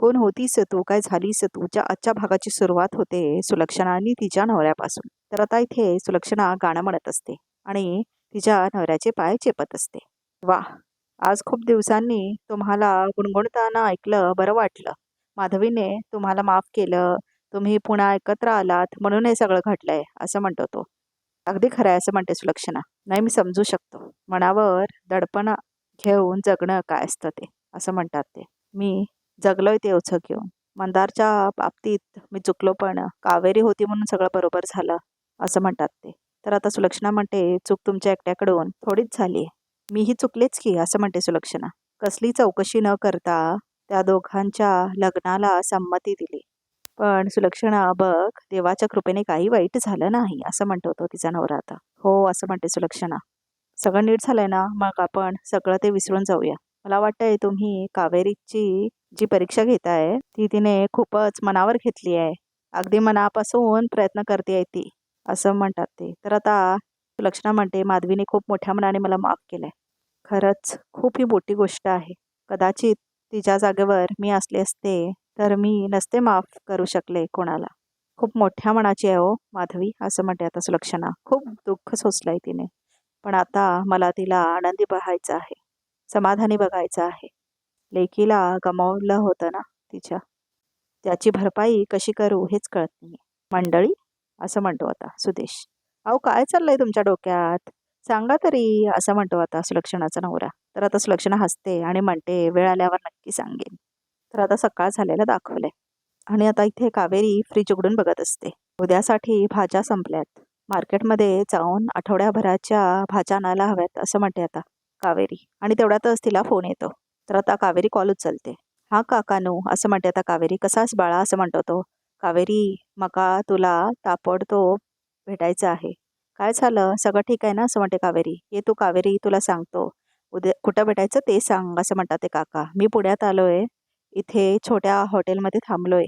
कोण होतीस तू? काय झालीस तूच्या आजच्या भागाची सुरुवात होते सुलक्षणाने आणि तिच्या नवऱ्यापासून. तर आता इथे सुलक्षणा गाणं म्हणत असते आणि तिच्या नवऱ्याचे पाय चेपत असते. वा आज खूप दिवसांनी तुम्हाला गुणगुणताना ऐकलं बरं वाटलं. माधवीने तुम्हाला माफ केलं तुम्ही पुन्हा एकत्र आलात म्हणून हे सगळं घडलंय असं म्हणतो तो. अगदी खरं आहे असं म्हणते सुलक्षणा. नाही मी समजू शकतो. मनावर दडपण घेऊन जगणं काय असतं ते असं म्हणतात ते. मी जगलोय ते ओझं घेऊन. मंदारच्या बाबतीत मी चुकलो पण कावेरी होती म्हणून सगळं बरोबर झालं असं म्हणतात ते. तर आता सुलक्षणा म्हणते चूक तुमच्या एकट्याकडून थोडीच झाली मीही चुकलेच की असं म्हणते सुलक्षणा. कसली चौकशी न करता त्या दोघांच्या लग्नाला संमती दिली. पण सुलक्षणा बघ देवाच्या कृपेने काही वाईट झालं नाही असं म्हणतो तो तिचा नवरा आता. हो असं म्हणते सुलक्षणा. सगळं नीट झालंय ना? मग आपण सगळं ते विसरून जाऊया. मला वाटतंय तुम्ही कावेरीची जी परीक्षा घेताय ती तिने खूपच मनावर घेतली आहे. अगदी मनापासून प्रयत्न करते आहे ती असं म्हणतात ते. तर आता सुलक्षणा म्हणते माधवीने खूप मोठ्या मनाने मला माफ केलंय. खरंच खूप ही मोठी गोष्ट आहे. कदाचित तिच्या जागेवर मी असले असते तर मी नसते माफ करू शकले कोणाला. खूप मोठ्या मनाची आहे हो माधवी असं म्हणते आता सुलक्षणा. खूप दुःख सोसलंय तिने. पण आता मला तिला आनंदी पाहायचं आहे. समाधानी बघायचं आहे. लेकीला गमावलं होतं ना तिच्या. त्याची भरपाई कशी करू हेच कळत नाही मंडळी असं म्हणतो आता सुदेश. अहो काय चाललंय तुमच्या डोक्यात? सांगा तरी असं म्हणतो आता सुलक्षणाचा नवरा. तर आता सुलक्षणा हसते आणि म्हणते वेळ आल्यावर नक्की सांगेन. तर आता सकाळ झालेलं दाखवलंय. आणि आता इथे कावेरी फ्रीज उघडून बघत असते. उद्यासाठी भाज्या संपल्यात. मार्केटमध्ये जाऊन आठवड्याभराच्या भाज्या आणायला हव्यात असं म्हणते आता. कावेरी. आणि तेवढ्यातच तिला फोन येतो. तर आता कावेरी कॉल उचलते. हा काकानू असं म्हणते आता कावेरी कसाच बाळा? असं म्हणतो तो. कावेरी मका तुला तापडतो भेटायचं आहे. काय झालं? सगळं ठीक आहे ना? असं म्हणते कावेरी. ये तू कावेरी तुला सांगतो. उद्या कुठं भेटायचं ते सांग असं म्हणतात ते काका. मी पुण्यात आलोय. इथे छोट्या हॉटेलमध्ये थांबलोय.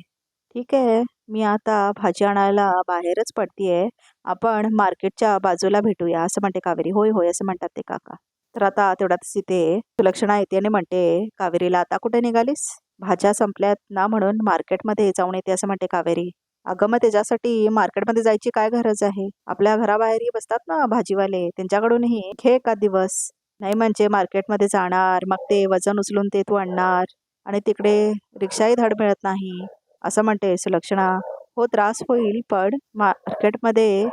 ठीक आहे. मी आता भाजी आणायला बाहेरच पडतीये. आपण मार्केटच्या बाजूला भेटूया असं म्हणते कावेरी. होय होय असं म्हणतात ते काका. तर आता तेवढ्यातच इथे सुलक्षणा येते आणि म्हणते कावेरीला आता कुठे निघालीस? भाज्या संपल्यात ना म्हणून मार्केटमध्ये जाऊन येते असं म्हणते कावेरी. अगं मग त्याच्यासाठी मार्केटमध्ये जायची काय गरज आहे? आपल्या घराबाहेरही बसतात ना भाजीवाले त्यांच्याकडूनही घे का दिवस. नाही म्हणजे मार्केटमध्ये जाणार मग ते वजन उचलून ते तू आणणार आणि तिकडे रिक्षाही धड मिळत नाही असं म्हणते सुलक्षणा. हो त्रास होईल पण मार्केटमध्ये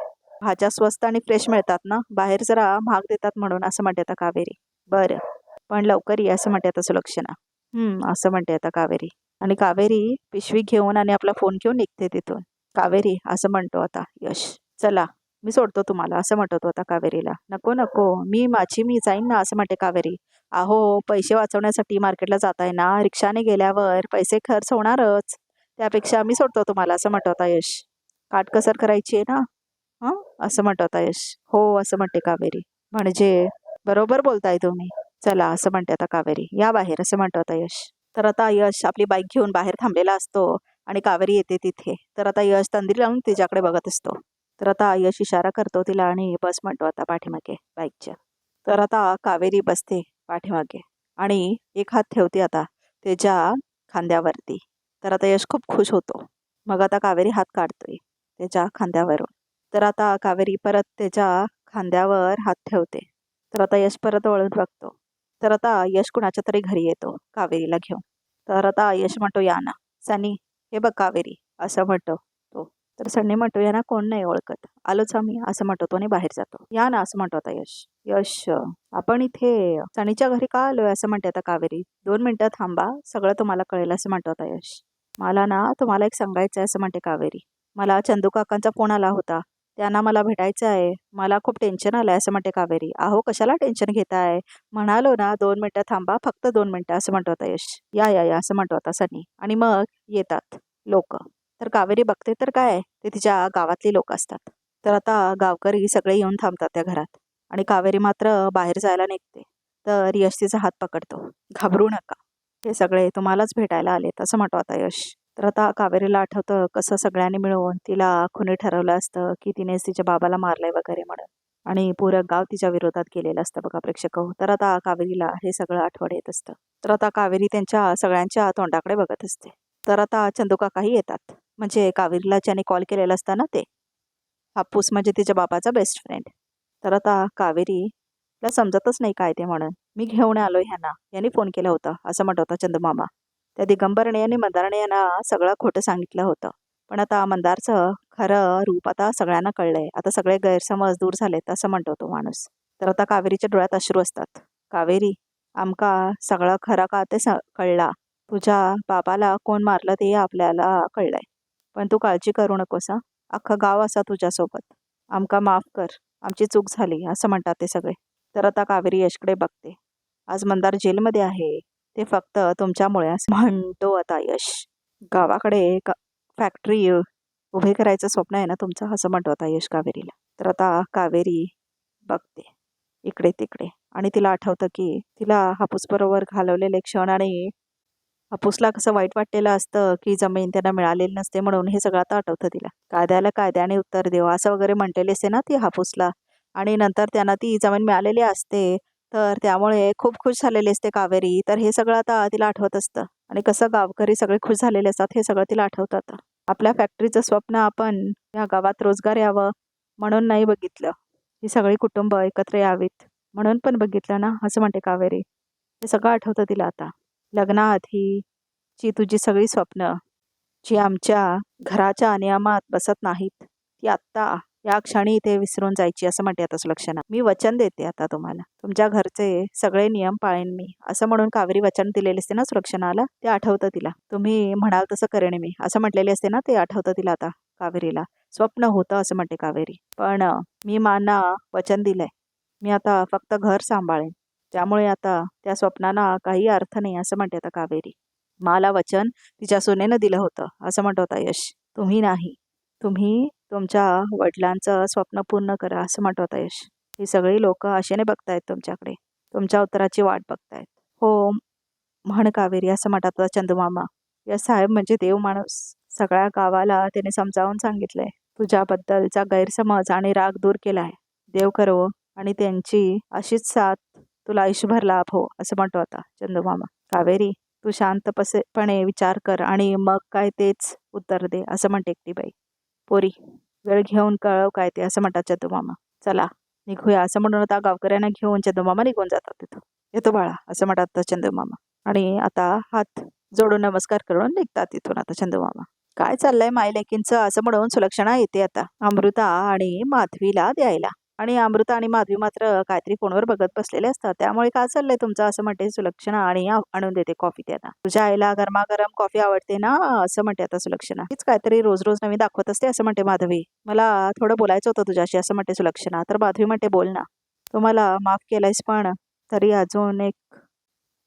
भाज्या स्वस्त आणि फ्रेश मिळतात ना? बाहेर जरा महाग देतात म्हणून असं म्हणते आता कावेरी. बरं. पण लवकर ये असं म्हणते आता सुलक्षणा. हम्म असं म्हणते आता कावेरी. आणि कावेरी पिशवी घेऊन आणि आपला फोन घेऊन निघते तिथून. कावेरी असं म्हणतो आता. यश. चला मी सोडतो तुम्हाला असं म्हणतो तो आता कावेरीला. नको नको. मी माझी मी जाईन ना असं म्हणते कावेरी. अहो पैसे वाचवण्यासाठी मार्केटला जाताय ना? रिक्षाने गेल्यावर पैसे खर्च होणारच. त्यापेक्षा मी सोडतो तुम्हाला असं म्हणतो आता यश. काटकसर करायची आहे ना? हां? असं म्हणतात यश. हो असं म्हणते कावेरी. म्हणजे बरोबर बोलताय तुम्ही. चला असं म्हणते आता कावेरी. या बाहेर असं म्हणतो आता यश. तर आता यश आपली बाईक घेऊन बाहेर थांबलेला असतो आणि कावेरी येते तिथे. तर आता यश तंदिरी लावून तिच्याकडे बघत असतो. तर आता यश इशारा करतो तिला आणि बस म्हणतो आता पाठीमागे बाईकच्या. तर आता कावेरी बसते पाठीमागे आणि एक हात ठेवते आता त्याच्या खांद्यावरती. तर आता यश खूप खुश होतो. मग आता कावेरी हात काढतोय त्याच्या खांद्यावरून. तर आता कावेरी परत त्याच्या खांद्यावर हात ठेवते. तर आता यश परत वळून बघतो. तर आता यश कुणाच्या तरी घरी येतो कावेरीला घेऊन. तर आता यश म्हणतो या ना सनी हे बघ कावेरी असं म्हणतो तो. तर सनी म्हणतो या ना कोण नाही ओळखत. आलोच आम्ही असं म्हणतो तो आणि बाहेर जातो. या ना असं म्हणतो आता यश. यश आपण इथे सनीच्या घरी का आलोय? असं म्हणते आता कावेरी. दोन मिनिटं थांबा सगळं तुम्हाला कळेल असं म्हणतो आता यश. मला ना तुम्हाला एक सांगायचं आहे असं म्हणते कावेरी. मला चंदू काकांचा फोन आला होता. त्यांना मला भेटायचं आहे. मला खूप टेन्शन आलं आहे असं म्हणते कावेरी. अहो कशाला टेन्शन घेताय? म्हणालो ना दोन मिनटं थांबा फक्त दोन मिनटं असं म्हणतो आता यश. या या या असं म्हणतो आता सनी. आणि मग येतात लोक. तर कावेरी बघते तर काय ते तिच्या गावातली लोक असतात. तर आता गावकरी सगळे येऊन थांबतात त्या घरात. आणि कावेरी मात्र बाहेर जायला निघते. तर यश तिचा हात पकडतो. घाबरू नका. हे सगळे तुम्हालाच भेटायला आलेत असं म्हणतो आता यश. तर आता कावेरीला आठवतं कसं सगळ्यांनी मिळून तिला खुनी ठरवलं असतं की तिनेच तिच्या बाबाला मारलंय वगैरे म्हणून. आणि पुरं गाव तिच्या विरोधात गेलेलं असतं बघा प्रेक्षक. हो. तर आता कावेरीला हे सगळं आठवण येत असतं. तर आता कावेरी त्यांच्या सगळ्यांच्या तोंडाकडे बघत असते. तर आता चंदुका काही येतात. म्हणजे कावेरीला ज्याने कॉल केलेला असताना ते. हापूस म्हणजे तिच्या बाबाचा बेस्ट फ्रेंड तर आता कावेरीला समजतच नाही काय ते म्हणून. मी घेऊन आलोय ह्यांना. यांनी फोन केला होता. असं म्हणत होता चंदूमामा त्या दिगंबरने आणि मंदारने यांना सगळं खोटं सांगितलं होतं. पण आता मंदारचं खरं रूप आता सगळ्यांना कळलंय. आता सगळे गैरसमज दूर झालेत असं म्हणतो तो माणूस. तर आता कावेरीच्या डोळ्यात अश्रू असतात. कावेरी आमका सगळं खरा का ते कळला. तुझ्या बाबाला कोण मारलं ते आपल्याला कळलंय. पण तू काळजी करू नकोस हा. अख्खं गाव असा तुझ्यासोबत. आमका माफ कर. आमची चूक झाली असं म्हणतात ते सगळे. तर आता कावेरी यशकडे बघते. आज मंदार जेलमध्ये आहे. ते फक्त तुमच्यामुळे असं म्हणतो आता यश. गावाकडे एक फॅक्टरी उभे करायचं स्वप्न आहे ना तुमचं असं म्हणतो आता यश कावेरीला. तर आता कावेरी बघते इकडे तिकडे. आणि तिला आठवतं की तिला हापूसबरोबर घालवलेले क्षण आणि हापूसला कसं वाईट वाटलेलं असतं की जमीन त्यांना मिळालेली नसते म्हणून हे सगळं आता आठवतं तिला. कायद्याला कायद्याने उत्तर देऊ असं वगैरे म्हटलेले असते ना ती हापूसला. आणि नंतर त्यांना ती जमीन मिळालेली असते तर त्यामुळे खूप खुश झालेली असते कावेरी. तर हे सगळं आता तिला आठवत असतं. आणि कसं गावकरी सगळे खुश झालेले असतात हे सगळं तिला आठवतं आता आपल्या फॅक्टरीचं स्वप्न आपण या गावात रोजगार यावं म्हणून नाही बघितलं. ही सगळी कुटुंब एकत्र यावीत म्हणून पण बघितलं ना असं म्हणते कावेरी. हे सगळं आठवतं तिला आता. लग्नाआधी जी तुझी सगळी स्वप्न जी आमच्या घराच्या नियमात बसत नाहीत ती आत्ता या क्षणी इथे विसरून जायची असं म्हणते आता सुलक्षणा. मी वचन देते आता तुम्हाला. तुमच्या घरचे सगळे नियम पाळेन मी. असं म्हणून कावेरी वचन दिलेले असते ना सुलक्षणाला ते आठवतं तिला. तुम्ही म्हणाल तसं करेन मी. असं म्हटलेले असते ना ते आठवतं तिला आता कावेरीला. स्वप्न होतं असं म्हणते कावेरी. पण मी माना वचन दिलंय. मी आता फक्त घर सांभाळेन. त्यामुळे आता त्या स्वप्नांना काही अर्थ नाही असं म्हणते आता कावेरी. मला वचन तिच्या सोनेनं दिलं होतं असं म्हणत होता यश. तुम्ही नाही. तुम्ही तुमच्या वडिलांचं स्वप्न पूर्ण करा असं म्हणत होता यश. ही सगळी लोक आशेने बघतायत तुमच्याकडे. तुमच्या उत्तराची वाट बघतायत. हो म्हण कावेरी असं म्हणतात होता चंदूमामा. यश साहेब म्हणजे देव माणूस. सगळ्या गावाला त्याने समजावून सांगितलंय. तुझ्याबद्दलचा गैरसमज आणि राग दूर केलाय. देव करो आणि त्यांची अशीच साथ तुला आयुष्यभर लाभ हो असं म्हणतो आता चंदुमामा. कावेरी तू शांतपणे विचार कर आणि मग काय तेच उत्तर दे असं म्हणते एकटी बाई पोरी. वेळ घेऊन कळव काय ते असं म्हणतात चंदूमामा चला निघूया. असं म्हणून आता गावकऱ्यांना घेऊन चंदूमामा निघून जातात तिथं. येतो बाळा असं म्हणतात चंदूमामा आणि आता हात जोडून नमस्कार करून निघतात तिथून आता चंदूमामा काय चाललंय माय लेकींचं असं म्हणून सुलक्षणा येते आता. अमृता आणि माधवीला द्यायला. आणि अमृता आणि माधवी मात्र काहीतरी फोनवर बघत बसलेले असतात. त्यामुळे काय चाललंय तुमचं? असं म्हणते सुलक्षणा आणि आणून देते कॉफी त्यांना. तुझ्या आईला गरमागरम कॉफी आवडते ना? असं म्हणते आता सुलक्षणा. हीच काहीतरी रोज रोज नवीन दाखवत असते असं म्हणते माधवी. मला थोडं बोलायचं होतं तुझ्याशी असं म्हणते सुलक्षणा. तर माधवी म्हणते बोल ना. तू मला माफ केलायस पण तरी अजून एक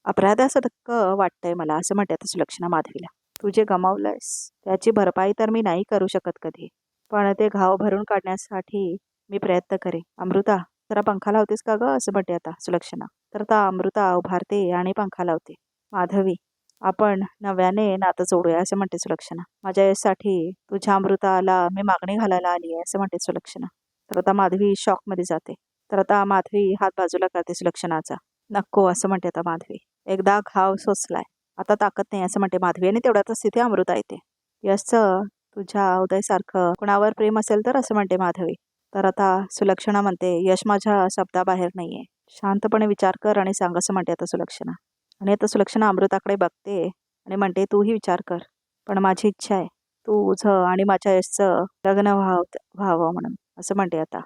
अपराधासारखं वाटतंय मला असं म्हणते आता सुलक्षणा माधवीला. तू जे गमावलंयस त्याची भरपाई तर मी नाही करू शकत कधी. पण ते घाव भरून काढण्यासाठी मी प्रयत्न करे अमृता जरा पंखा लावतेस का ग? असं म्हणते आता सुलक्षणा. तर आता अमृता उभारते आणि पंखा लावते. माधवी आपण नव्याने नातं जोडूया असं म्हणते सुलक्षणा. माझ्या यशसाठी तुझ्या अमृताला मी मागणी घालायला आली आहे असं म्हणते सुलक्षणा. तर आता माधवी शॉकमध्ये जाते. तर आता माधवी हात बाजूला करते सुलक्षणाचा. नको असं म्हणते आता माधवी. एकदा घाव सोचलाय आता ताकद नाही असं म्हणते माधवी. आणि तेवढ्यातच तिथे अमृता येते. यशचं तुझ्या उदयसारखं कुणावर प्रेम असेल तर असं म्हणते माधवी. तर आता सुलक्षणा म्हणते यश माझ्या शब्दाबाहेर नाही आहे शांतपणे विचार कर आणि सांग असं म्हणते आता सुलक्षणा. आणि आता सुलक्षणा अमृताकडे बघते आणि म्हणते तूही विचार कर. पण माझी इच्छा आहे. तुझं आणि माझ्या यशचं लग्न व्हाव व्हावं म्हणून असं म्हणते आता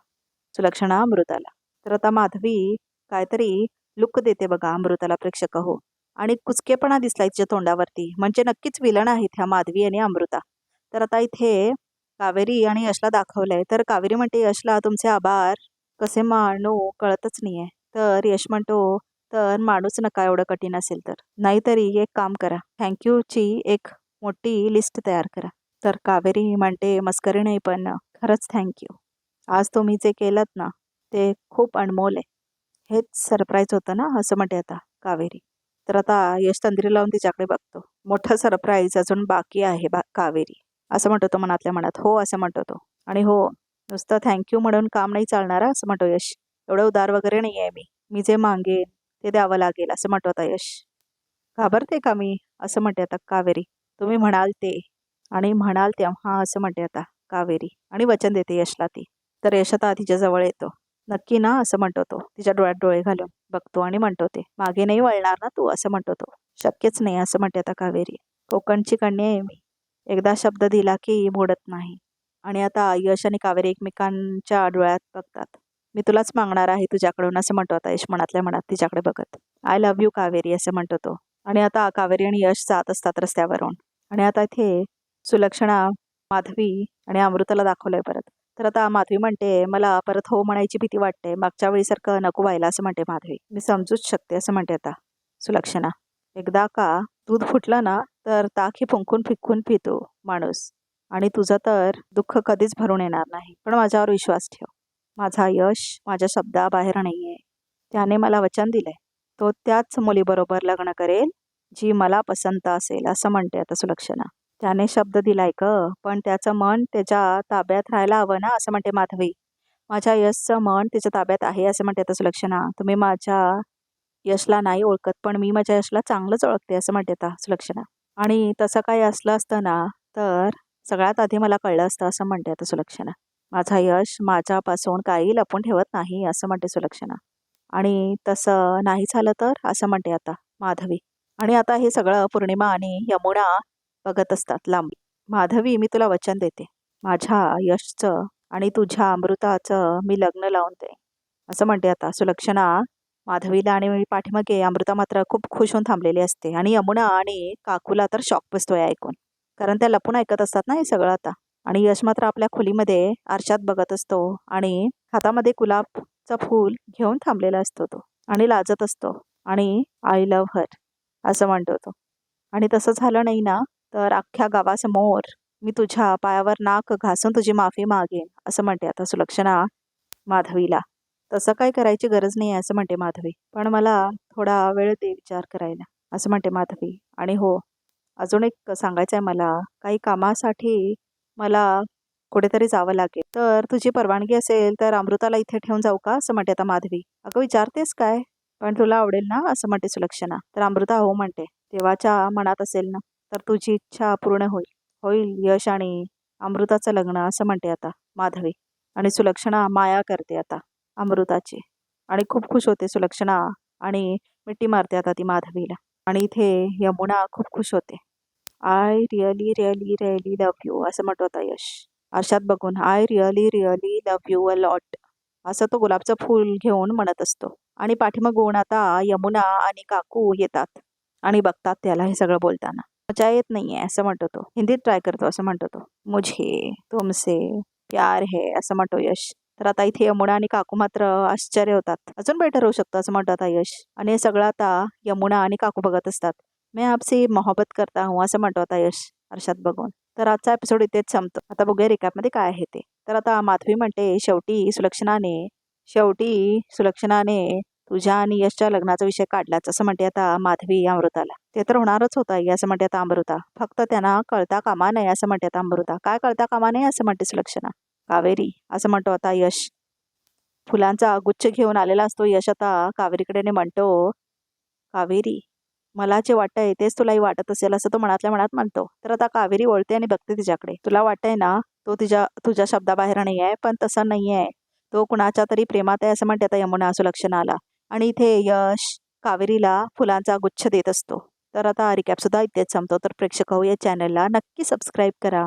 सुलक्षणा अमृताला. तर आता माधवी काहीतरी लुक देते बघा अमृताला प्रेक्षक हो. आणि कुचकेपणा दिसला तिच्या तोंडावरती. म्हणजे नक्कीच विलन आहेत ह्या माधवी आणि अमृता. तर आता इथे कावेरी आणि यशला दाखवलंय. तर कावेरी म्हणते यशला तुमचे आभार. कसे मानू कळतच नाहीये. तर यश म्हणतो तर माणूस नका एवढं कठीण असेल तर. नाहीतरी एक काम करा. थँक्यूची एक मोठी लिस्ट तयार करा. तर कावेरी म्हणते मस्करी नाही पण खरंच थँक्यू आज तुम्ही जे केलं ना ते खूप अनमोल आहे. हेच सरप्राईज होतं ना असं म्हणते आता कावेरी. तर आता यश तंद्री लावून तिच्याकडे बघतो. मोठा सरप्राईज अजून बाकी आहे बा कावेरी. असं म्हणतो तो मनातल्या मनात. हो असं म्हणतो तो. आणि हो नुसतं थँक्यू म्हणून काम नाही चालणार असं म्हणतो यश. एवढं उदार वगैरे नाही आहे मी. मी जे मागेन ते द्यावं लागेल असं म्हणतो आता यश. घाबरते का मी? असं म्हणते आता कावेरी. तुम्ही म्हणाल ते. आणि म्हणाल तेव्हा असं म्हणते आता कावेरी. आणि वचन देते यशला ती. तर यश आता तिच्या जवळ येतो. नक्की ना असं म्हणतो तो. तिच्या डोळ्यात डोळे घालून. बघतो आणि म्हणतो ते. मागे नाही वळणार ना तू असं म्हणतो तो. शक्यच नाही असं म्हणते आता कावेरी. कोकणची कन्या आहे मी. एकदा शब्द दिला की मोडत नाही. आणि आता यश आणि कावेरी एकमेकांच्या डोळ्यात बघतात. मी तुलाच मागणार आहे तुझ्याकडून असं म्हणतो आता यश मनातल्या मनात तिच्याकडे बघत. आय लव्ह यू कावेरी असं म्हणतो तो. आणि आता कावेरी आणि यश जात असतात रस्त्यावरून. आणि आता इथे सुलक्षणा माधवी आणि अमृताला दाखवलंय परत. तर आता माधवी म्हणते मला परत हो म्हणायची भीती वाटते. मागच्या वेळीसारखं नको व्हायला असं म्हणते माधवी. मी समजूच शकते असं म्हणते आता सुलक्षणा. एकदा का दूध फुटलं ना तर ताक ही फुंकून फिकून पितो माणूस. आणि तुझं तर दुःख कधीच भरून येणार नाही. पण माझ्यावर विश्वास ठेव. माझा यश माझ्या शब्दाबाहेर नाही आहे त्याने मला वचन दिलंय. तो त्याच मुलीबरोबर लग्न करेल जी मला पसंत असेल असं म्हणते आता सुलक्षणा. त्याने शब्द दिलाय क पण त्याचं मन त्याच्या ताब्यात राहायला हवं ना असं म्हणते माधवी. माझ्या यशचं मन त्याच्या ताब्यात आहे असं म्हणते आता सुलक्षणा. तुम्ही माझ्या यशला नाही ओळखत पण मी माझ्या यशला चांगलंच ओळखते असं म्हणते आता सुलक्षणा. आणि तसं काही असलं असतं ना तर सगळ्यात आधी मला कळलं असतं असं म्हणते आता सुलक्षणा. माझा यश माझ्यापासून काही लपून ठेवत नाही असं म्हणते सुलक्षणा. आणि तसं नाही झालं तर असं म्हणते आता माधवी. आणि आता हे सगळं पौर्णिमा आणि यमुना बघत असतात लांबी. माधवी मी तुला वचन देते. माझ्या यशचं आणि तुझ्या अमृताचं मी लग्न लावून दे असं म्हणते आता सुलक्षणा. माधवीला आणि पाठीमागे अमृता मात्र खूप खुश होऊन थांबलेली असते. आणि यमुना आणि काकूला तर शॉक बसतोय ऐकून. कारण त्या लपून ऐकत असतात ना हे सगळं आता. आणि यश मात्र आपल्या खोलीमध्ये आरशात बघत असतो आणि हातामध्ये गुलाबचं फूल घेऊन थांबलेला असतो तो. आणि लाजत असतो. आणि आय लव्ह हर असं म्हणतो तो. आणि तसं झालं नाही ना तर अख्ख्या गावासमोर मी तुझ्या पायावर नाक घासून तुझी माफी मागेन असं म्हणते आता सुलक्षणा माधवीला. तसं काय करायची गरज नाही आहे असं म्हणते माधवी. पण मला थोडा वेळ दे विचार करायला. असं म्हणते माधवी. आणि हो अजून एक सांगायचं आहे मला. काही कामासाठी मला कुठेतरी जावं लागेल. तर तुझी परवानगी असेल तर अमृताला इथे ठेवून जाऊ का? असं म्हणते आता माधवी. अगं विचारतेस काय? पण तुला आवडेल ना? असं म्हणते सुलक्षणा. तर अमृता हो म्हणते. देवाच्या मनात असेल ना तर तुझी इच्छा पूर्ण होईल. होईल यश आणि अमृताचं लग्न असं म्हणते आता माधवी. आणि सुलक्षणा माया करते आता. अमृताची. आणि खूप खुश होते सुलक्षणा आणि मिट्टी मारते आता ती माधवीला. आणि इथे यमुना खूप खुश होते. I really really really love you असं म्हणतो आता यश. आरशात बघून I really really love you a lot असं तो गुलाबचं फूल घेऊन म्हणत असतो. आणि पाठीमागून आता यमुना आणि काकू येतात. आणि बघतात त्याला हे सगळं बोलताना. मजा येत नाहीये असं म्हणतो तो हिंदीत ट्राय करतो असं म्हणतो तो मुझे तुमसे प्यार है असं म्हणतो यश. तर आता इथे यमुना आणि काकू मात्र आश्चर्य होतात. अजून बेटर होऊ शकतं असं म्हणतो आता यश आणि हे सगळं आता यमुना आणि काकू बघत असतात. मी आपसी मोहब्बत करता हूं असं म्हणतो आता यश अर्शात बघून. तर आजचा एपिसोड इथेच संपतो. आता बघूया रिकॅपमध्ये काय आहे ते. तर आता माधवी म्हणते शेवटी सुलक्षणाने शेवटी सुलक्षणाने तुझ्या आणि यशच्या लग्नाचा विषय काढलाच. असं म्हणते आता माधवी अमृताला. ते तर होणारच होता असं म्हणते आता अमृता. फक्त त्यांना कळता कामा नाही असं म्हणते आता अमृता. काय कळता कामा नाही असं म्हणते सुलक्षणा. कावेरी असं म्हणतो आता यश. फुलांचा गुच्छ घेऊन आलेला असतो यश आता कावेरीकडे. म्हणतो कावेरी मला जे वाटतंय तेच तुलाही वाटत असेल असं तो मनातल्या मनात म्हणतो. तर आता कावेरी ओळते आणि बघते तिच्याकडे. तुला वाटतंय ना तो तिच्या तुझ्या शब्दाबाहेर नाही आहे पण तसं नाही आहे तो कुणाच्या तरी प्रेमात आहे असं म्हणते आता यमुना सुलक्षणाला. आणि इथे यश कावेरीला फुलांचा गुच्छ देत असतो. तर आता रिकॅप सुद्धा इथेच संपतो. तर प्रेक्षक हो या चॅनलला नक्की सबस्क्राईब करा.